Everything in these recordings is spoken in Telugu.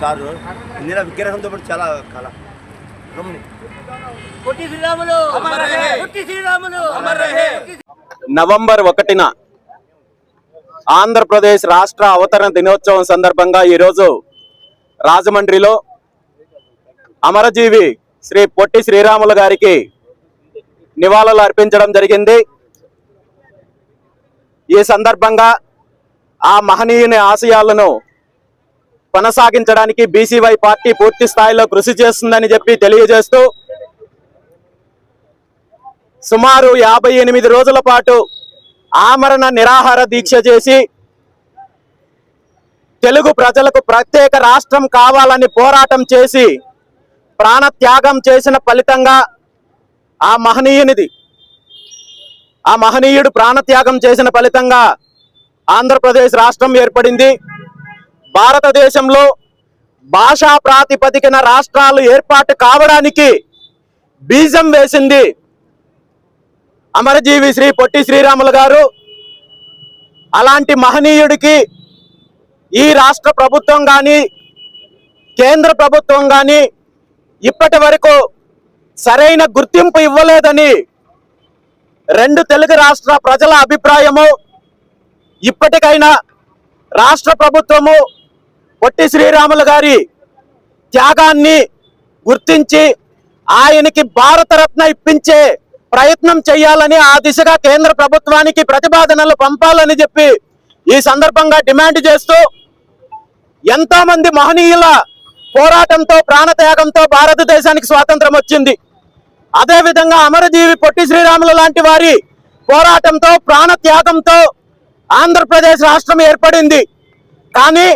సారు ఇందిరా విగ్రహంతో పాటు చాలా కళ. గమని పొట్టి శ్రీరాములు. పొట్టి శ్రీరాములు. నవంబర్ ఒకటిన ఆంధ్రప్రదేశ్ రాష్ట్ర అవతరణ దినోత్సవం సందర్భంగా ఈరోజు రాజమండ్రిలో అమరజీవి శ్రీ పొట్టి శ్రీరాములు గారికి నివాళులు అర్పించడం జరిగింది. ఈ సందర్భంగా ఆ మహనీయుని ఆశయాలను కొనసాగించడానికి బీసీవై పార్టీ పూర్తి స్థాయిలో కృషి చేస్తుందని చెప్పి తెలియజేస్తూ సుమారు యాభై ఎనిమిది రోజుల పాటు ఆమరణ నిరాహార దీక్ష చేసి తెలుగు ప్రజలకు ప్రత్యేక రాష్ట్రం కావాలని పోరాటం చేసి ప్రాణత్యాగం చేసిన ఫలితంగా ఆ మహనీయునిది ఆ మహనీయుడు ప్రాణత్యాగం చేసిన ఫలితంగా ఆంధ్రప్రదేశ్ రాష్ట్రం ఏర్పడింది. భారతదేశంలో భాషా ప్రాతిపదికన రాష్ట్రాలు ఏర్పాటు కావడానికి బీజం వేసింది. అమరజీవి శ్రీ పొట్టి శ్రీరాములు గారు అలాంటి మహనీయుడికి ఈ రాష్ట్ర ప్రభుత్వం కానీ కేంద్ర ప్రభుత్వం కానీ ఇప్పటి వరకు సరైన గుర్తింపు ఇవ్వలేదని రెండు తెలుగు రాష్ట్ర ప్రజల అభిప్రాయము ఇప్పటికైనా రాష్ట్ర ప్రభుత్వము పొట్టి శ్రీరాములు గారి త్యాగాన్ని గుర్తించి ఆయనకి భారతరత్న ఇప్పించే ప్రయత్నం చేయాలని ఆ దిశగా కేంద్ర ప్రభుత్వానికి ప్రతిపాదనలు పంపాలని చెప్పి ఈ సందర్భంగా డిమాండ్ చేస్తూ ఎంతో మంది మహనీయుల పోరాటంతో ప్రాణత్యాగంతో భారతదేశానికి స్వాతంత్రం వచ్చింది. అదేవిధంగా అమరజీవి పొట్టి శ్రీరాములు లాంటి వారి పోరాటంతో ప్రాణత్యాగంతో ఆంధ్రప్రదేశ్ రాష్ట్రం ఏర్పడింది. కానీ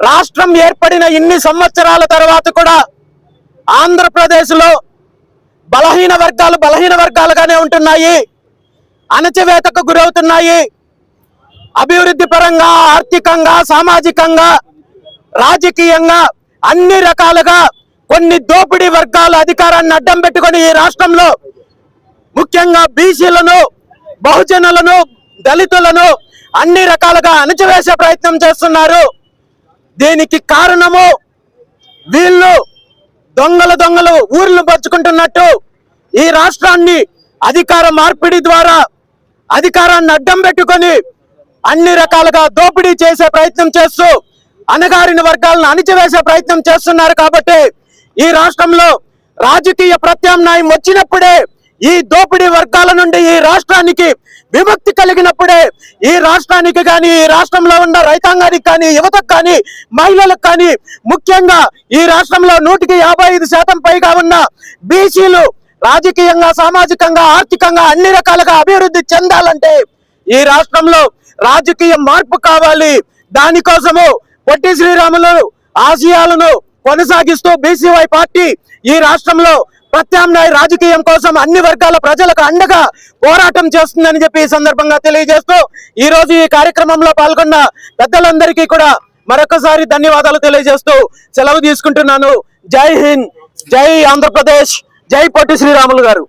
రాష్ట్రం ఏర్పడిన ఇన్ని సంవత్సరాల తర్వాత కూడా ఆంధ్రప్రదేశ్లో బలహీన వర్గాలు బలహీన వర్గాలుగానే ఉంటున్నాయి. అణచివేతకు గురవుతున్నాయి. అభివృద్ధి పరంగా ఆర్థికంగా సామాజికంగా రాజకీయంగా అన్ని రకాలుగా కొన్ని దోపిడీ వర్గాలు అధికారాన్ని అడ్డం పెట్టుకొని ఈ రాష్ట్రంలో ముఖ్యంగా బీసీలను బహుజనులను దళితులను అన్ని రకాలుగా అణచివేసే ప్రయత్నం చేస్తున్నారు. దీనికి కారణము వీళ్ళు దొంగలు దొంగలు ఊర్లు పరుచుకుంటున్నట్టు ఈ రాష్ట్రాన్ని అధికార మార్పిడి ద్వారా అధికారాన్ని అడ్డం పెట్టుకొని అన్ని రకాలుగా దోపిడీ చేసే ప్రయత్నం చేస్తూ అణగారిన వర్గాలను అణిచివేసే ప్రయత్నం చేస్తున్నారు కాబట్టి ఈ రాష్ట్రంలో రాజకీయ ప్రత్యామ్నాయం వచ్చినప్పుడే ఈ దోపిడీ వర్గాల నుండి ఈ రాష్ట్రానికి విముక్తి కలిగినప్పుడే ఈ రాష్ట్రానికి కానీ ఈ రాష్ట్రంలో ఉన్న రైతాంగానికి కానీ యువతకు కానీ మహిళలకు కానీ ముఖ్యంగా ఈ రాష్ట్రంలో నూటికి యాభై ఐదు శాతం పైగా ఉన్న బీసీలు రాజకీయంగా సామాజికంగా ఆర్థికంగా అన్ని రకాలుగా అభివృద్ధి చెందాలంటే ఈ రాష్ట్రంలో రాజకీయ మార్పు కావాలి. దానికోసము పొట్టి శ్రీరాములు ఆశయాలను కొనసాగిస్తూ బీసీవై పార్టీ ఈ రాష్ట్రంలో ప్రత్యామ్నాయ రాజకీయం కోసం అన్ని వర్గాల ప్రజలకు అండగా పోరాటం చేస్తుందని చెప్పి ఈ సందర్భంగా తెలియజేస్తూ ఈ రోజు ఈ కార్యక్రమంలో పాల్గొన్న పెద్దలందరికీ కూడా మరొకసారి ధన్యవాదాలు తెలియజేస్తూ సెలవు తీసుకుంటున్నాను. జై హింద్ జై ఆంధ్రప్రదేశ్ జై పొట్టి శ్రీరాములు గారు.